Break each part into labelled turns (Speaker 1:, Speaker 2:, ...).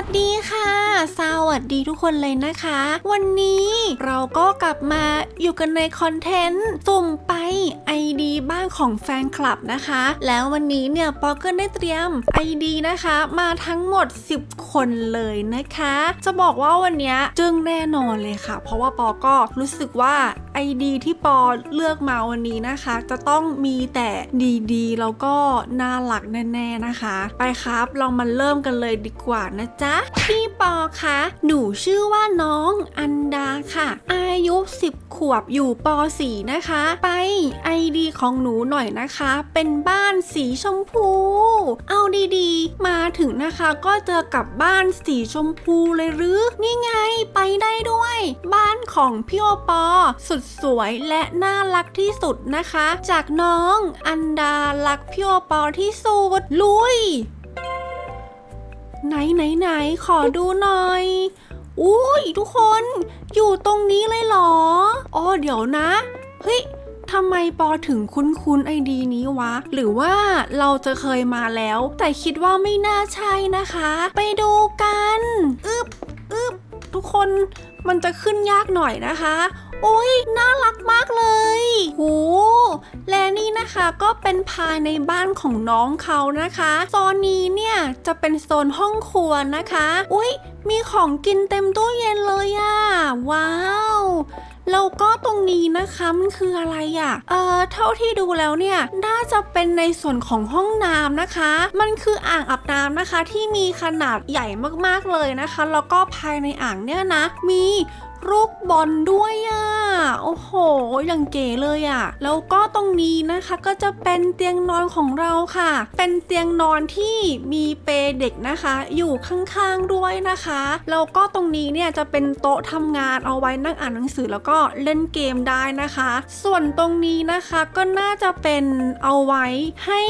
Speaker 1: วัสดีค่ะ สวัสดีทุกคนเลยนะคะ วันนี้เราก็กลับมาอยู่กันในคอนเทนต์สุ่มไป ID บ้านของแฟนคลับนะคะ แล้ววันนี้เนี่ยปอก็ได้เตรียม ID นะคะ มาทั้งหมด 10 คนเลยนะคะ จะบอกว่าวันนี้จึงแน่นอนเลยค่ะ เพราะว่าปอก็รู้สึกว่า ID ที่ปอเลือกมาวันนี้นะคะ จะต้องมีแต่ดีๆ แล้วก็น่ารักแน่ ๆนะคะ ไปครับเรามาเริ่มกันเลยดีกว่านะจ๊ะพี่ปอคะ หนูชื่อว่าน้องอันดาค่ะ อายุ 10 ขวบอยู่ป .4 นะคะ ไป ID ของหนูหน่อยนะคะ เป็นบ้านสีชมพู เอาดีๆ มาถึงนะคะก็เจอกับบ้านสีชมพูเลยหรือ นี่ไงไปได้ด้วย บ้านของพี่โอปอ สุดสวยและน่ารักที่สุดนะคะ จากน้องอันดารักพี่โอปอที่สุดลุย ไหนไหนไหนขอดูหน่อย อุ้ยทุกคนอยู่ตรงนี้เลยเหรอ อ๋อเดี๋ยวนะ เฮ้ยทำไมปอถึงคุ้นๆไอดีนี้วะ หรือว่าเราจะเคยมาแล้ว แต่คิดว่าไม่น่าใช่นะคะ ไปดูกันอึบอึบทุกคนมันจะขึ้นยากหน่อยนะคะ โอ้ยน่ารักมากเลยโหและ นะคะ ก็เป็นภายในบ้านของน้องเขานะคะโซนนี้เนี่ยจะเป็นโซนห้องครัวนะคะ อุ้ยมีของกินเต็มตู้เย็นเลยอะว้าวแล้วก็ตรงนี้นะคะมันคืออะไรอะ่ะ เออเท่าที่ดูแล้วเนี่ยน่าจะเป็นในส่วนของห้องน้ำนะคะ มันคืออ่างอาบน้ำนะคะ ที่มีขนาดใหญ่มากๆเลยนะคะ แล้วก็ภายในอ่างเนี่ยนะ มี ลูกบอลด้วยอะ่ะ โอ้โห อย่างเก๋เลยอะ่ะ แล้วก็ตรงนี้นะคะก็จะเป็นเตียงนอนของเราค่ะ เป็นเตียงนอนที่มีเปเด็กนะคะ อยู่ข้างๆด้วยนะคะ แล้วก็ตรงนี้เนี่ยจะเป็นโต๊ะทำงานเอาไว้นั่งอ่านหนังสือแล้วก็เล่นเกมได้นะคะ ส่วนตรงนี้นะคะก็น่าจะเป็นเอาไว้ให้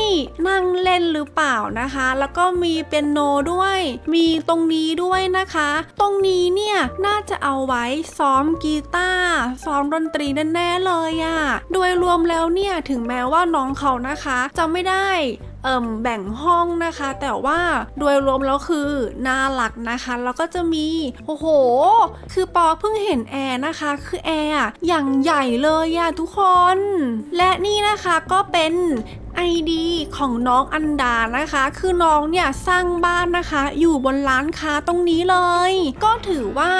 Speaker 1: นั่งเล่นหรือเปล่านะคะ แล้วก็มีเปียโนด้วย มีตรงนี้ด้วยนะคะ ตรงนี้เนี่ยน่าจะเอาไว้ซ้อมกีตาร์ซ้อมดนตรีแน่ๆเลยอะ่ะ โดยรวมแล้วเนี่ยถึงแม้ว่าน้องเขานะคะจะไม่ได้เอิ่มแบ่งห้องนะคะ แต่ว่าโดยรวมแล้วคือน่ารักนะคะแล้วก็จะมีโอ้โห คือปอเพิ่งเห็นแอร์นะคะ คือแอร์อย่างใหญ่เลยอะทุกคน และนี่นะคะก็เป็น ID ของน้องอันดานะคะ คือน้องเนี่ยสร้างบ้านนะคะ อยู่บนร้านค้าตรงนี้เลย ก็ถือว่า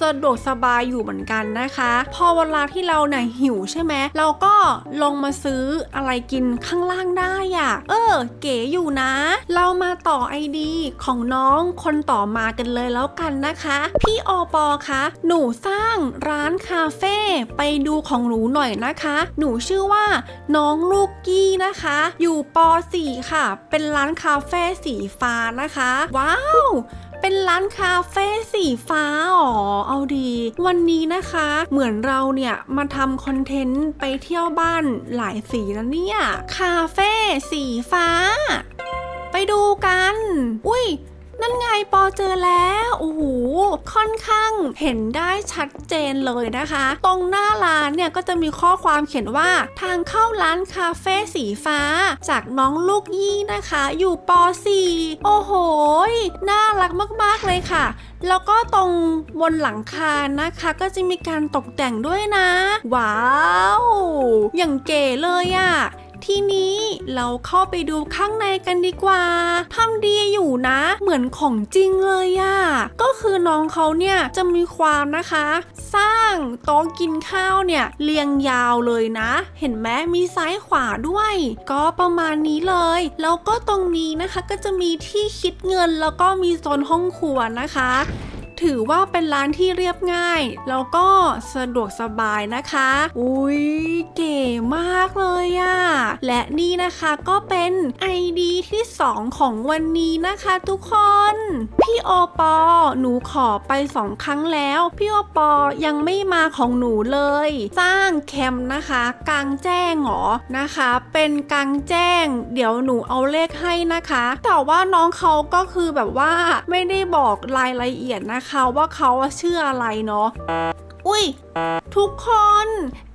Speaker 1: สะดวกสบายอยู่เหมือนกันนะคะ พอเวลาที่เราเนี่ยหิวใช่ไหมเราก็ลงมาซื้ออะไรกินข้างล่างได้อะเออ เก๋อยู่นะ เรามาต่อไอดีของน้องคนต่อมากันเลยแล้วกันนะคะ พี่อปอคะหนูสร้างร้านคาเฟ่ไปดูของหนูหน่อยนะคะ หนูชื่อว่าน้องลูกกี้นะคะ อยู่ป .4 ค่ะ เป็นร้านคาเฟ่สีฟ้านะคะ ว้าว เป็นร้านคาเฟ่สีฟ้าอ๋อเอาดี วันนี้นะคะเหมือนเราเนี่ยมาทำคอนเทนต์ไปเที่ยวบ้านหลายสีแล้วเนี่ย คาเฟ่สีฟ้า ไปดูกัน อุ้ย นั่นไงปอเจอแล้วโอ้โหค่อนข้างเห็นได้ชัดเจนเลยนะคะ ตรงหน้าร้านเนี่ยก็จะมีข้อความเขียนว่าทางเข้าร้านคาเฟ่สีฟ้า จากน้องลูกยี่นะคะ อยู่ป .4 โอ้โหน่ารักมากๆเลยค่ะ แล้วก็ตรงบนหลังคานะคะ ก็จะมีการตกแต่งด้วยนะ ว้าว อย่างเก๋เลยอะ ทีนี้เราเข้าไปดูข้างในกันดีกว่าทำดีอยู่นะ เหมือนของจริงเลยอะก็คือน้องเขาเนี่ยจะมีความนะคะ สร้างโต๊ะกินข้าวเนี่ยเรียงยาวเลยนะ เห็นไหมมีซ้ายขวาด้วย ก็ประมาณนี้เลย แล้วก็ตรงนี้นะคะก็จะมีที่คิดเงินแล้วก็มีโซนห้องครัวนะคะ ถือว่าเป็นร้านที่เรียบง่าย แล้วก็สะดวกสบายนะคะ อุ้ยเก๋มากเลยอะและนี่นะคะก็เป็น ID ที่ 2 ของวันนี้นะคะทุกคน พี่โอปอ หนูขอไปสองครั้งแล้ว พี่โอปอยังไม่มาของหนูเลย สร้างแคมป์นะคะ กลางแจ้งหรอนะคะ เป็นกลางแจ้ง เดี๋ยวหนูเอาเลขให้นะคะ แต่ว่าน้องเขาก็คือแบบว่าไม่ได้บอกรายละเอียดนะคะว่าเขาชื่ออะไรเนาะ อุ้ย ทุกคน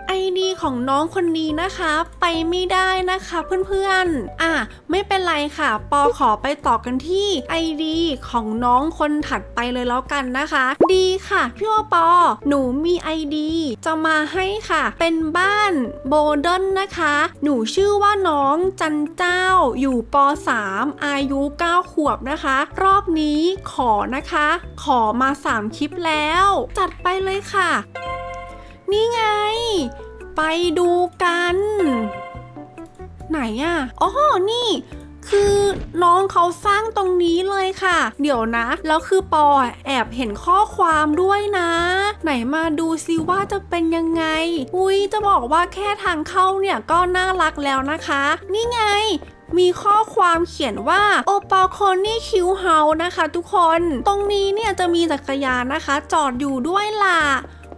Speaker 1: ไอดีของน้องคนนี้นะคะ ไปไม่ได้นะคะเพื่อนๆ อะไม่เป็นไรค่ะ ปอขอไปต่อกันที่ไอดีของน้องคนถัดไปเลยแล้วกันนะคะ ดีค่ะพี่โอปอ หนูมีไอดีจะมาให้ค่ะ เป็นบ้านโบเดนนะคะ หนูชื่อว่าน้องจันเจ้าอยู่ป .3 อายุ 9 ขวบนะคะ รอบนี้ขอนะคะ ขอมา 3 คลิปแล้ว จัดไปเลยค่ะ นี่ไง ไปดูกัน ไหนอะอ๋อนี่ คือน้องเขาสร้างตรงนี้เลยค่ะ เดี๋ยวนะ แล้วคือปอแอบเห็นข้อความด้วยนะ ไหนมาดูซิว่าจะเป็นยังไง อุ้ยจะบอกว่าแค่ทางเข้าเนี่ยก็น่ารักแล้วนะคะ นี่ไงมีข้อความเขียนว่าโอปอคอนนี่คิวเฮานะคะ ทุกคน ตรงนี้เนี่ยจะมีจักรยานนะคะ จอดอยู่ด้วยล่ะ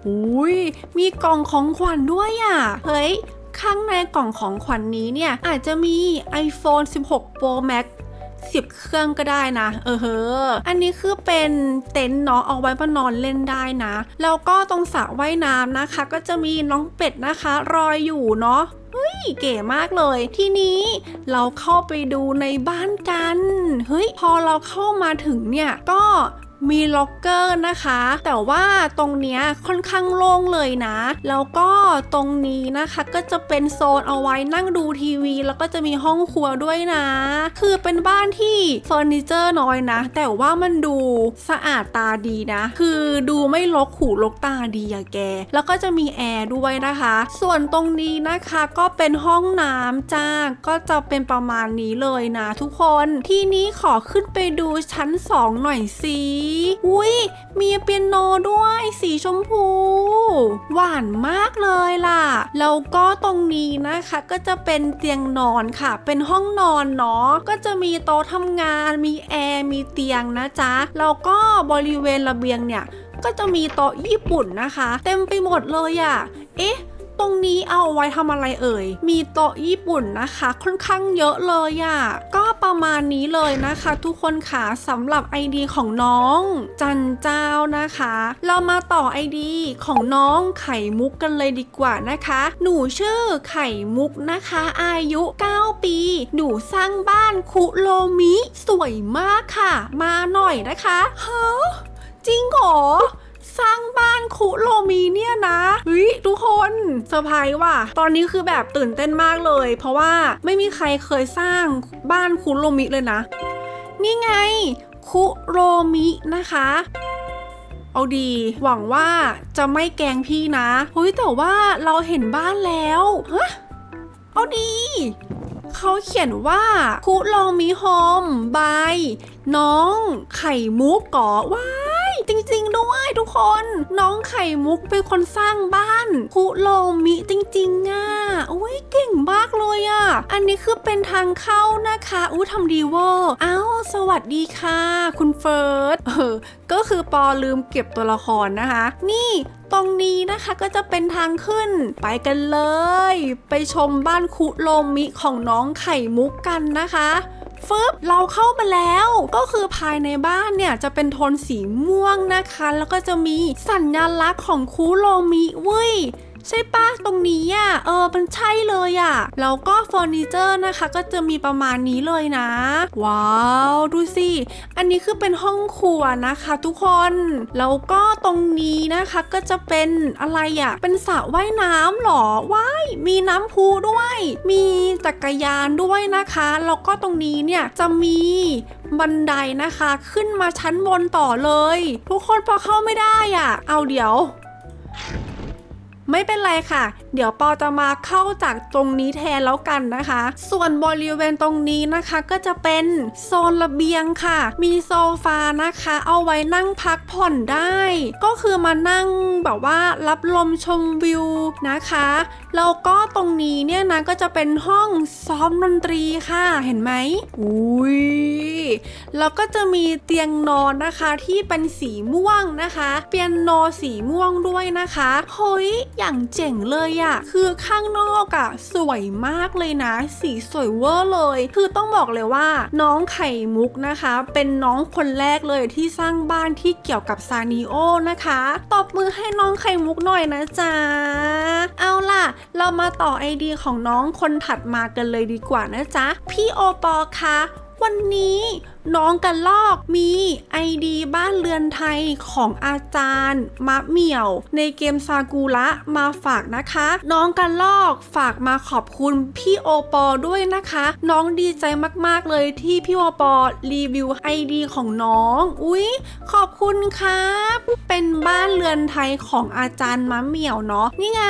Speaker 1: อุ้ยมีกล่องของขวัญด้วยอะ เฮ้ย ข้างในกล่องของขวัญนนี้เนี่ย อาจจะมี iPhone 16 Pro Max 10เครื่องก็ได้นะ เออเฮออันนี้คือเป็นเต็นท์เนาะเอาไว้มานอนเล่นได้นะ แล้วก็ตรงสระว่ายน้ำนะคะ ก็จะมีน้องเป็ดนะคะรอยอยู่เนาะเฮ้ยเก๋มากเลย ทีนี้เราเข้าไปดูในบ้านกัน เฮ้ย พอเราเข้ามาถึงเนี่ย ก็ มีล็อกเกอร์นะคะ แต่ว่าตรงเนี้ยค่อนข้างโล่งเลยนะ แล้วก็ตรงนี้นะคะก็จะเป็นโซนเอาไว้นั่งดูทีวี แล้วก็จะมีห้องครัวด้วยนะ คือเป็นบ้านที่เฟอร์นิเจอร์น้อยนะ แต่ว่ามันดูสะอาดตาดีนะ คือดูไม่ลกหูลกตาดีอะแก แล้วก็จะมีแอร์ด้วยนะคะ ส่วนตรงนี้นะคะก็เป็นห้องน้ำจ้าก็จะเป็นประมาณนี้เลยนะทุกคน ที่นี้ขอขึ้นไปดูชั้น 2 หน่อยสิอุ้ยมีเปียโนด้วยสีชมพู หวานมากเลยล่ะ แล้วก็ตรงนี้นะคะก็จะเป็นเตียงนอนค่ะ เป็นห้องนอนเนาะก็จะมีโต๊ะทำงาน มีแอร์ มีเตียงนะจ๊ะ แล้วก็บริเวณระเบียงเนี่ยก็จะมีโต๊ะญี่ปุ่นนะคะ เต็มไปหมดเลยอะ่ะ เอ๊ะ ตรงนี้เอาไว้ทำอะไรเอ่ย มีโต๊ะญี่ปุ่นนะคะ ค่อนข้างเยอะเลยอะ่ะ ก็ประมาณนี้เลยนะคะ ทุกคนค่ะสำหรับ ID ของน้อง จันเจ้านะคะ เรามาต่อ ID ของน้องไข่มุกกันเลยดีกว่านะคะ หนูชื่อไข่มุกนะคะ อายุ 9 ปี หนูสร้างบ้านคุโรมิ สวยมากค่ะ มาหน่อยนะคะฮะจริงเหรอ สร้างบ้านคุโรมีเนี่ยนะเฮ้ยทุกคนเซอร์ไพรส์ว่ะ ตอนนี้คือแบบตื่นเต้นมากเลย เพราะว่าไม่มีใครเคยสร้างบ้านคุโรมิเลยนะ นี่ไง คุโรมินะคะเอาดี หวังว่าจะไม่แกงพี่นะเฮ้ยแต่ว่าเราเห็นบ้านแล้วฮะเอาดี เขาเขียนว่าคุโรมิโฮมบาย น้องไข่มุกก่อว้ายจริง ๆ ด้วยทุกคน น้องไข่มุกเป็นคนสร้างบ้านคุโรมิจริงๆอะโอ้ยเก่งมากเลยอะ อันนี้คือเป็นทางเข้านะคะอู้ทำดีเวอร์อ้าวสวัสดีค่ะ คุณเฟิร์สเออก็คือปอลืมเก็บตัวละครนะคะ นี่ตรงนี้นะคะก็จะเป็นทางขึ้นไปกันเลย ไปชมบ้านคุโรมิของน้องไข่มุกกันนะคะ ฟึบเราเข้ามาแล้ว ก็คือภายในบ้านเนี่ยจะเป็นโทนสีม่วงนะคะ แล้วก็จะมีสัญลักษณ์ของคูโรมิเว้ย ใช่ปะตรงนี้อะเออมันใช่เลยอะแล้วก็เฟอร์นิเจอร์นะคะก็จะมีประมาณนี้เลยนะ ว้าวดูสิอันนี้คือเป็นห้องครัวนะคะทุกคนแล้วก็ตรงนี้นะคะก็จะเป็นอะไรอะเป็นสระว่ายน้ำหรอว้ายมีน้ำพุด้วย มีจักรยานด้วยนะคะแล้วก็ตรงนี้เนี่ยจะมีบันไดนะคะ ขึ้นมาชั้นบนต่อเลย ทุกคนพอเข้าไม่ได้อะ เอาเดี๋ยว ไม่เป็นไรค่ะเดี๋ยวปอจะมาเข้าจากตรงนี้แทนแล้วกันนะคะ ส่วนบริเวณตรงนี้นะคะก็จะเป็นโซนระเบียงค่ะ มีโซฟานะคะ เอาไว้นั่งพักผ่อนได้ ก็คือมานั่งแบบว่ารับลมชมวิวนะคะแล้วก็ตรงนี้เนี่ยนะก็จะเป็นห้องซ้อมดนตรีค่ะเห็นไหมอุ้ยแล้วก็จะมีเตียงนอนนะคะที่เป็นสีม่วงนะคะ เปียโนสีม่วงด้วยนะคะเฮ้ยอย่างเจ๋งเลยอะคือข้างนอกอะสวยมากเลยนะ สีสวยเวอร์เลย คือต้องบอกเลยว่า น้องไข่มุกนะคะ เป็นน้องคนแรกเลยที่สร้างบ้านที่เกี่ยวกับซานิโอนะคะตบมือให้น้องไข่มุกหน่อยนะจ๊ะเอาล่ะ เรามาต่อไอเดียของน้องคนถัดมากันเลยดีกว่านะจ๊ะพี่โอปอคะวันนี้ น้องกันลอกมีไอดีบ้านเรือนไทยของอาจารย์มะเหมี่ยว ในเกมซากุระมาฝากนะคะ น้องกันลอกฝากมาขอบคุณพี่โอปอด้วยนะคะ น้องดีใจมากๆเลยที่พี่โอปอรีวิวไอดีของน้อง อุ๊ย ขอบคุณครับ เป็นบ้านเรือนไทยของอาจารย์มะเหมี่ยวเนาะนี่ไง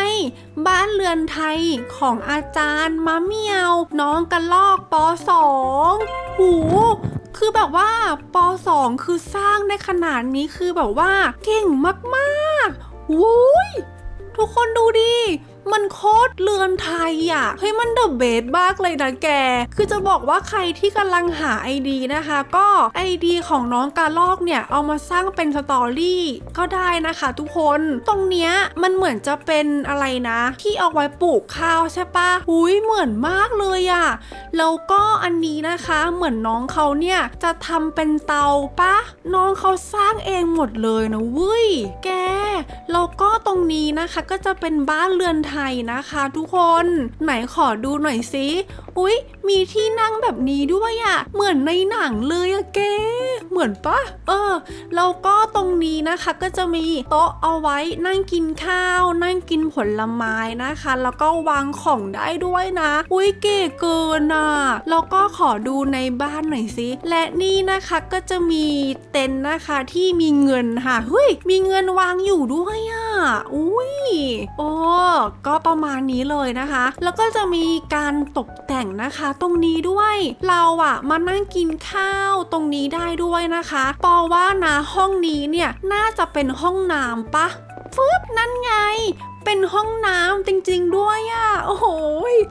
Speaker 1: บ้านเรือนไทยของอาจารย์มะเหมี่ยว น้องกันลอกปอสองหู คือแบบว่าป .2 คือสร้างได้ขนาดนี้คือแบบว่าเก่งมากๆวุ้ยทุกคนดูดิ มันโคตรเรือนไทยอะ เฮ้ยมันเดอะเบสมากเลยนะแก คือจะบอกว่าใครที่กำลังหาไอดีนะคะ ก็ไอดีของน้องกาลอกเนี่ย เอามาสร้างเป็นสตอรี่ก็ได้นะคะทุกคน ตรงเนี้ยมันเหมือนจะเป็นอะไรนะ ที่เอาไว้ปลูกข้าวใช่ปะหุยเหมือนมากเลยอะ แล้วก็อันนี้นะคะเหมือนน้องเขาเนี่ยจะทำเป็นเตาปะน้องเขาสร้างเองหมดเลยนะเว้ย แก แล้วก็ตรงนี้นะคะก็จะเป็นบ้านเรือนไทยนะคะทุกคน ไหนขอดูหน่อยสิอุ๊ย มีที่นั่งแบบนี้ด้วยอะเหมือนในหนังเลยอะแกเหมือนปะเออแล้วก็ตรงนี้นะคะก็จะมีโต๊ะเอาไว้นั่งกินข้าว นั่งกินผลไม้นะคะ แล้วก็วางของได้ด้วยนะ อุ้ยเก๋เกินอะแล้วก็ขอดูในบ้านหน่อยสิและนี่นะคะก็จะมีเต็นท์นะคะที่มีเงินค่ะเฮ้ยมีเงินวางอยู่ด้วยอะอุ้ยโอ้ก็ประมาณนี้เลยนะคะ แล้วก็จะมีการตกแต่งนะคะ ตรงนี้ด้วยเราอะมานั่งกินข้าวตรงนี้ได้ด้วยนะคะ ปอว่านะห้องนี้เนี่ยน่าจะเป็นห้องน้ำปะ ฟึบนั่นไง เป็นห้องน้ำจริงๆด้วยอะ่ะ โอ้โห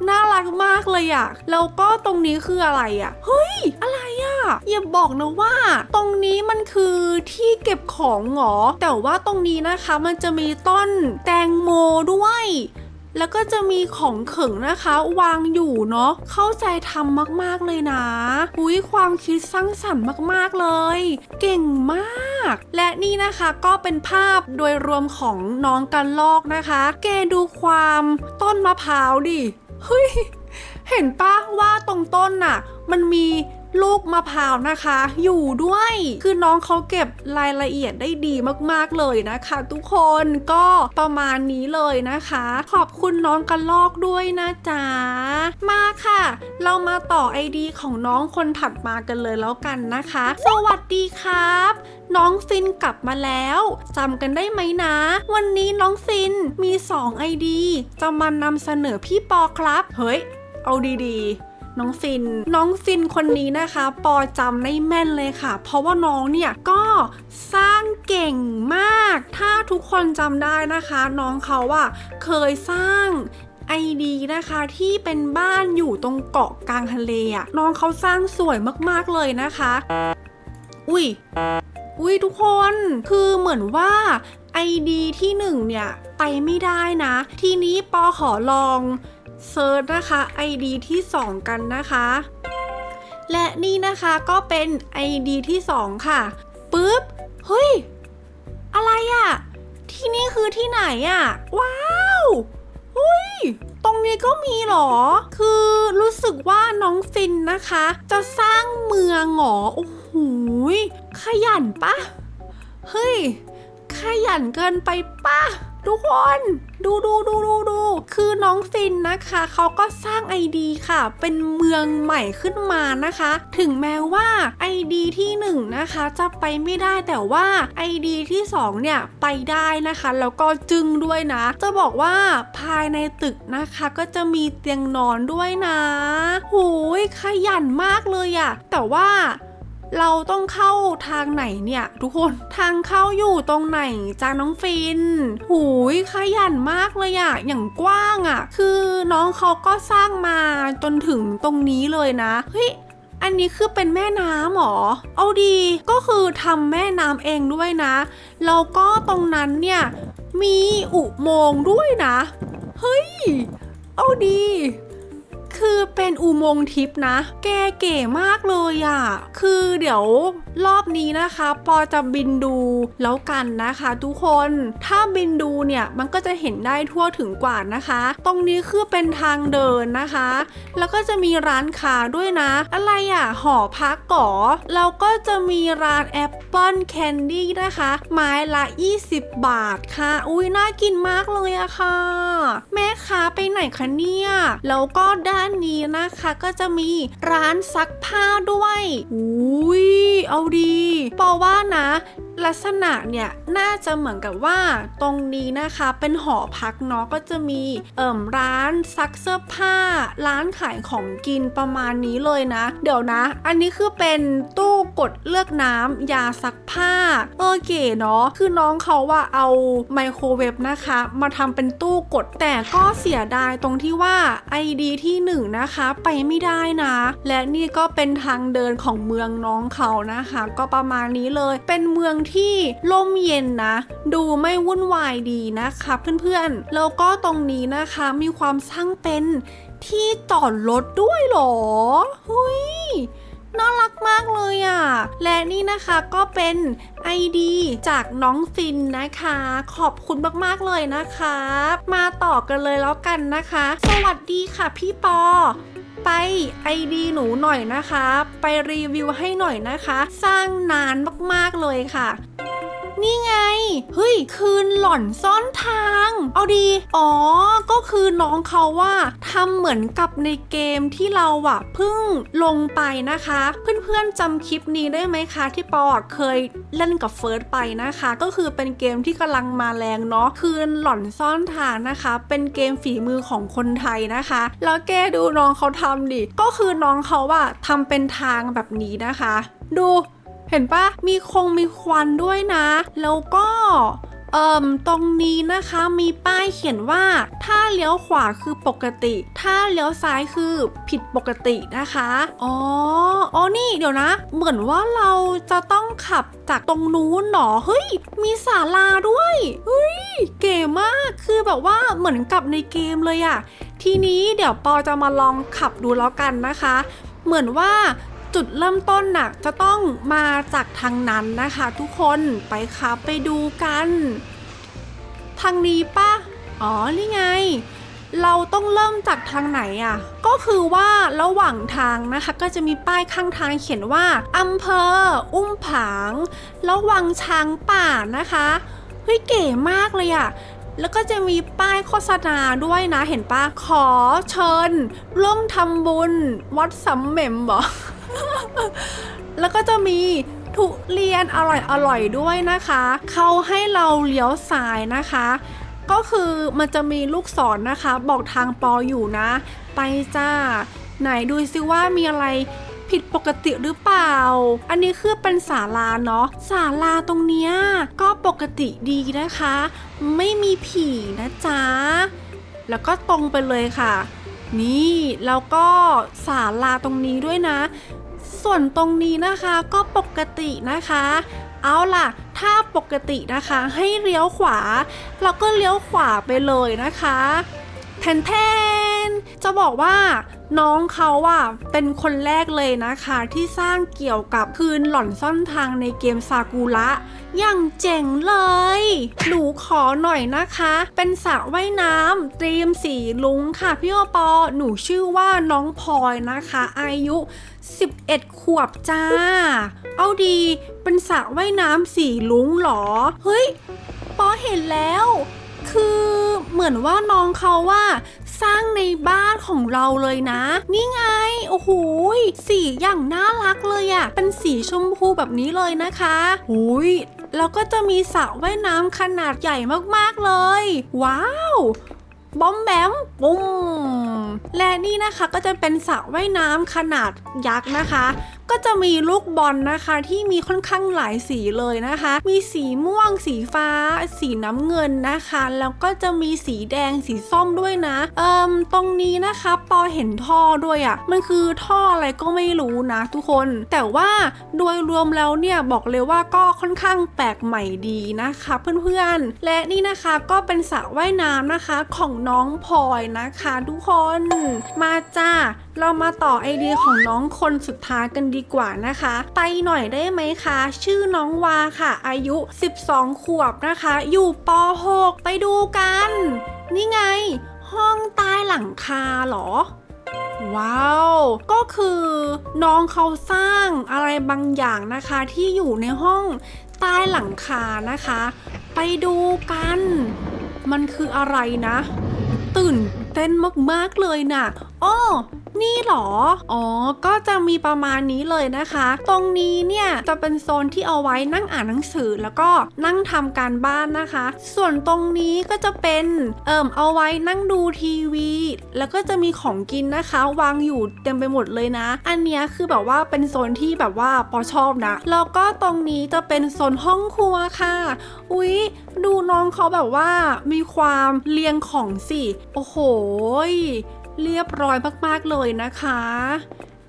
Speaker 1: น่ารักมากเลยอะ่ะ แล้วก็ตรงนี้คืออะไรอะ่ะ เฮ้ย อะไรอะ่ะ อย่าบอกนะว่า ตรงนี้มันคือที่เก็บของเหรอ แต่ว่าตรงนี้นะคะมันจะมีต้นแตงโมด้วย แล้วก็จะมีของเขิงนะคะ วางอยู่เนาะเข้าใจทำมากๆเลยนะอุ้ยความคิดสร้างสรรค์มากๆเลย เก่งมาก และนี่นะคะก็เป็นภาพโดยรวมของน้องกันลอกนะคะ แกดูความต้นมะพร้าวดิเฮ้ยเห็นปะว่าตรงต้นน่ะ มันมี ลูกมะพร้าวนะคะ อยู่ด้วย คือน้องเขาเก็บรายละเอียดได้ดีมากๆเลยนะคะ ทุกคนก็ประมาณนี้เลยนะคะ ขอบคุณน้องกระลอกด้วยนะจ๊ะมาค่ะ เรามาต่อไอดีของน้องคนถัดมากันเลยแล้วกันนะคะ สวัสดีครับ น้องฟินกลับมาแล้วจำกันได้ไหมนะ วันนี้น้องฟินมี2ไอดีจะมานำเสนอพี่ปอครับ เฮ้ย เอาดีๆ น้องฟิน น้องฟินคนนี้นะคะ ปอจำได้แม่นเลยค่ะ เพราะว่าน้องเนี่ยก็สร้างเก่งมาก ถ้าทุกคนจำได้นะคะ น้องเขาอะเคยสร้างไอดีนะคะที่เป็นบ้านอยู่ตรงเกาะกลางทะเลอะน้องเขาสร้างสวยมากๆเลยนะคะ อุ้ยอุ้ยทุกคนคือเหมือนว่า ID ที่หนึ่งเนี่ยไปไม่ได้นะ ทีนี้ปอขอลอง เซิร์ชนะคะ ID ที่ 2 กันนะคะ และนี่นะคะก็เป็น ID ที่ 2 ค่ะปึ๊บเฮ้ย อะไรอะที่นี่คือที่ไหนอะว้าวเฮ้ยตรงนี้ก็มีเหรอ คือรู้สึกว่าน้องฟินนะคะ จะสร้างเมืองหรอโอ้โหขยันปะเฮ้ย ขยันเกินไปปะ ทุกคนดูดูดูดูดูคือน้องฟินนะคะเขาก็สร้างไอดีค่ะ เป็นเมืองใหม่ขึ้นมานะคะ ถึงแม้ว่าไอดีที่1นงนะคะจะไปไม่ได้แต่ว่าไอดีที่2เนี่ยไปได้นะคะแล้วก็จึงด้วยนะ จะบอกว่าภายในตึกนะคะก็จะมีเตียงนอนด้วยนะหูยขยันมากเลยอะแต่ว่า เราต้องเข้าทางไหนเนี่ย ทุกคนทางเข้าอยู่ตรงไหนจ้าน้องฟิน หูยขยันมากเลยอะอย่างกว้างอะคือน้องเขาก็สร้างมาจนถึงตรงนี้เลยนะเฮ้ยอันนี้คือเป็นแม่น้ำหรอ เอาดีก็คือทำแม่น้ำเองด้วยนะ แล้วก็ตรงนั้นเนี่ยมีอุโมงค์ด้วยนะ เฮ้ย เอาดี คือเป็นอุโมงค์ทิพนะ แกเก๋มากเลยอะ่ะ คือเดี๋ยวรอบนี้นะคะ ปอจะบินดูแล้วกันนะคะ ทุกคน ถ้าบินดูเนี่ยมันก็จะเห็นได้ทั่วถึงกว่านะคะ ตรงนี้คือเป็นทางเดินนะคะ แล้วก็จะมีร้านค้าด้วยนะ อะไรอะ่ะ หอพักก่อแล้วก็จะมีร้านแอปเปิลแคนดี้นะคะ ไม้ละ 20 บาทค่ะ อุ้ยน่ากินมากเลยอะค่ะ แม่ค้าไปไหนคะเนี่ย แล้วก็ด้านนี้นะคะก็จะมีร้านซักผ้าด้วยอุ้ยเอาดีปอว่านะลักษณะเนี่ยน่าจะเหมือนกับว่าตรงนี้นะคะเป็นหอพักเนาะก็จะมีเอ่มร้านซักเสื้อผ้า ร้านขายของกินประมาณนี้เลยนะ เดี๋ยวนะ อันนี้คือเป็นตู้กดเลือกน้ำยาซักผ้าเออเก๋เนาะคือน้องเขาว่าเอาไมโครเวฟนะคะ มาทำเป็นตู้กดแต่ก็เสียดายตรงที่ว่า ID ที่หนึ่งนะคะไปไม่ได้นะ และนี่ก็เป็นทางเดินของเมืองน้องเขานะคะ ก็ประมาณนี้เลย เป็นเมืองที่ล่มเย็นนะ ดูไม่วุ่นวายดีนะคะเพื่อนๆแล้วก็ตรงนี้นะคะมีความสร้างเป็นที่จอดรถด้วยหรอเฮ้ย น่ารักมากเลยอะ่ะ และนี่นะคะก็เป็นไอดีจากน้องฟินนะคะ ขอบคุณมากๆเลยนะคะ มาต่อกันเลยแล้วกันนะคะ สวัสดีค่ะพี่ปอไปไอดีหนูหน่อยนะคะ ไปรีวิวให้หน่อยนะคะ สร้างนานมากๆเลยค่ะ นี่ไง เฮ้ย คืนหล่อนซ่อนทาง เอาดี อ๋อ ก็คือน้องเขาว่าทำเหมือนกับในเกมที่เราอะเพิ่งลงไปนะคะ เพื่อนๆจำคลิปนี้ได้ไหมคะ ที่ปอเคยเล่นกับเฟิร์สไปนะคะ ก็คือเป็นเกมที่กำลังมาแรงเนาะ คืนหล่อนซ่อนทางนะคะ เป็นเกมฝีมือของคนไทยนะคะ แล้วแกดูน้องเขาทำดิ ก็คือน้องเขาว่าทำเป็นทางแบบนี้นะคะ ดู เห็นปะมีคงมีควันด้วยนะ แล้วก็เอ่มตรงนี้นะคะมีป้ายเขียนว่า ถ้าเลี้ยวขวาคือปกติ ถ้าเลี้ยวซ้ายคือผิดปกตินะคะ อ๋อ อ๋อนี่เดี๋ยวนะ เหมือนว่าเราจะต้องขับจากตรงนู้นหนอเฮ้ย มีศาลาด้วยเฮ้ยเก๋มากคือแบบว่าเหมือนกับในเกมเลยอะทีนี้เดี๋ยวปอจะมาลองขับดูแล้วกันนะคะ เหมือนว่า จุดเริ่มต้นน่ะจะต้องมาจากทางนั้นนะคะทุกคนไปครับไปดูกัน ทางนี้ปะอ๋อนี่ไง เราต้องเริ่มจากทางไหนอะ ก็คือว่าระหว่างทางนะคะก็จะมีป้ายข้างทางเขียนว่าอำเภอ อุ้มผาง ระวังช้างป่านะคะเฮ้ยเก๋มากเลยอะแล้วก็จะมีป้ายโฆษณาด้วยนะเห็นปะขอเชิญ ร่วมทำบุญ วัดสำเหม็มบอ แล้วก็จะมีทุเรียนอร่อยอร่อยด้วยนะคะ เขาให้เราเลี้ยวซ้ายนะคะ ก็คือมันจะมีลูกศรนนะคะ บอกทางปออยู่นะ ไปจ้า ไหนดูซิว่ามีอะไรผิดปกติหรือเปล่า อันนี้คือเป็นศาลาเนาะ ศาลาตรงเนี้ยก็ปกติดีนะคะ ไม่มีผีนะจ๊ะ แล้วก็ตรงไปเลยค่ะ นี่แล้วก็ศาลาตรงนี้ด้วยนะ ส่วนตรงนี้นะคะก็ปกตินะคะ เอาล่ะ ถ้าปกตินะคะให้เลี้ยวขวา เราก็เลี้ยวขวาไปเลยนะคะ แทนแทนจะบอกว่าน้องเขาอะเป็นคนแรกเลยนะคะ ที่สร้างเกี่ยวกับคืนหล่อนซ่อนทางในเกมซากุระอย่างเจ๋งเลย หนูขอหน่อยนะคะ เป็นสระว่ายน้ำเตรียมสีลุงค่ะพี่โอปอ หนูชื่อว่าน้องพลอยนะคะ อายุ 11 ขวบจ้า เอาดี เป็นสระว่ายน้ำสีลุงเหรอ เฮ้ย ปอเห็นแล้ว คือเหมือนว่าน้องเขาว่าสร้างในบ้านของเราเลยนะ นี่ไง โอ้โหสีอย่างน่ารักเลยอะเป็นสีชมพูแบบนี้เลยนะคะหุยแล้วก็จะมีสระว่ายน้ำขนาดใหญ่มากๆเลย ว้าวบอมแบมปุ้มและนี่นะคะก็จะเป็นสระว่ายน้ำขนาดยักษ์นะคะ ก็จะมีลูกบอลนะคะที่มีค่อนข้างหลายสีเลยนะคะ มีสีม่วง สีฟ้า สีน้ำเงินนะคะ แล้วก็จะมีสีแดงสีส้มด้วยนะ เอิมตรงนี้นะคะปอเห็นท่อด้วยอะ่ะมันคือท่ออะไรก็ไม่รู้นะทุกคน แต่ว่าโดยรวมแล้วเนี่ยบอกเลยว่าก็ค่อนข้างแปลกใหม่ดีนะคะเพื่อนๆ และนี่นะคะก็เป็นสระว่ายน้ำนะคะของน้องพลอยนะคะ ทุกคนมาจ้าเรามาต่อไอเดียของน้องคนสุดท้ายกันดีกว่านะคะ ไปหน่อยได้ไหมคะ ชื่อน้องวาค่ะ อายุ 12 ขวบนะคะ อยู่ป .6 ไปดูกัน นี่ไง ห้องใต้หลังคาเหรอ ว้าว ก็คือน้องเขาสร้างอะไรบางอย่างนะคะ ที่อยู่ในห้องใต้หลังคานะคะ ไปดูกัน มันคืออะไรนะ ตื่นเต้นมากๆเลยน่ะอ้อ นี่หรอ อ๋อ ก็จะมีประมาณนี้เลยนะคะ ตรงนี้เนี่ยจะเป็นโซนที่เอาไว้นั่งอ่านหนังสือแล้วก็นั่งทำการบ้านนะคะ ส่วนตรงนี้ก็จะเป็นเอิ่มเอาไว้นั่งดูทีวี แล้วก็จะมีของกินนะคะ วางอยู่เต็มไปหมดเลยนะ อันนี้คือแบบว่าเป็นโซนที่แบบว่าปอชอบนะ แล้วก็ตรงนี้จะเป็นโซนห้องครัวค่ะ อุ๊ย ดูน้องเขาแบบว่ามีความเรียงของสิ โอ้โห เรียบร้อยมากๆเลยนะคะ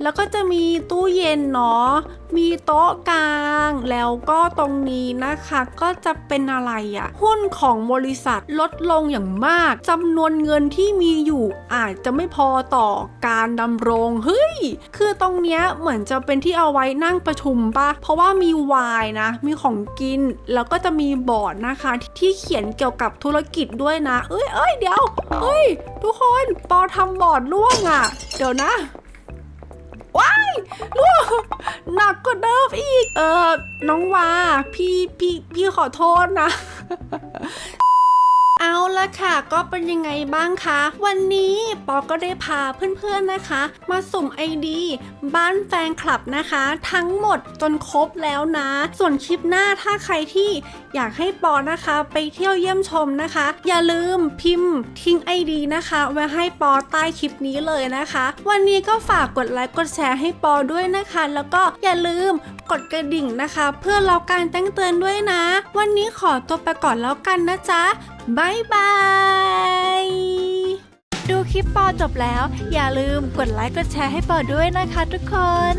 Speaker 1: แล้วก็จะมีตู้เย็นเนาะ มีโต๊ะกลาง แล้วก็ตรงนี้นะคะก็จะเป็นอะไรอะหุ้นของบริษัทลดลงอย่างมากจำนวนเงินที่มีอยู่อาจจะไม่พอต่อการดำรงเฮ้ย คือตรงเนี้ยเหมือนจะเป็นที่เอาไว้นั่งประชุมปะเพราะว่ามีไวน์นะ มีของกิน แล้วก็จะมีบอร์ดนะคะที่เขียนเกี่ยวกับธุรกิจด้วยนะ เอ้ยเอ้ยเดี๋ยวเฮ้ย ทุกคนปอทำบอร์ดร่วงอะเดี๋ยวนะ ว้ายล่วหนักกว่าเดิมอีก เออน้องวาพี่พี่พี่ขอโทษนะ เอาละค่ะ ก็เป็นยังไงบ้างคะ วันนี้ปอก็ได้พาเพื่อนๆนะคะ มาสุ่มไอดีบ้านแฟนคลับนะคะ ทั้งหมดจนครบแล้วนะ ส่วนคลิปหน้าถ้าใครที่อยากให้ปอนะคะ ไปเที่ยวเยี่ยมชมนะคะ อย่าลืมพิมพ์ทิ้งไอดีนะคะไว้ให้ปอใต้คลิปนี้เลยนะคะ วันนี้ก็ฝากกดไลค์กดแชร์ให้ปอด้วยนะคะ แล้วก็อย่าลืมกดกระดิ่งนะคะ เพื่อเราการแจ้งเตือนด้วยนะ วันนี้ขอตัวไปก่อนแล้วกันนะจ๊ะบายบาย
Speaker 2: ดูคลิปปอจบแล้ว อย่าลืมกดไลค์กดแชร์ให้ปอด้วยนะคะทุกคน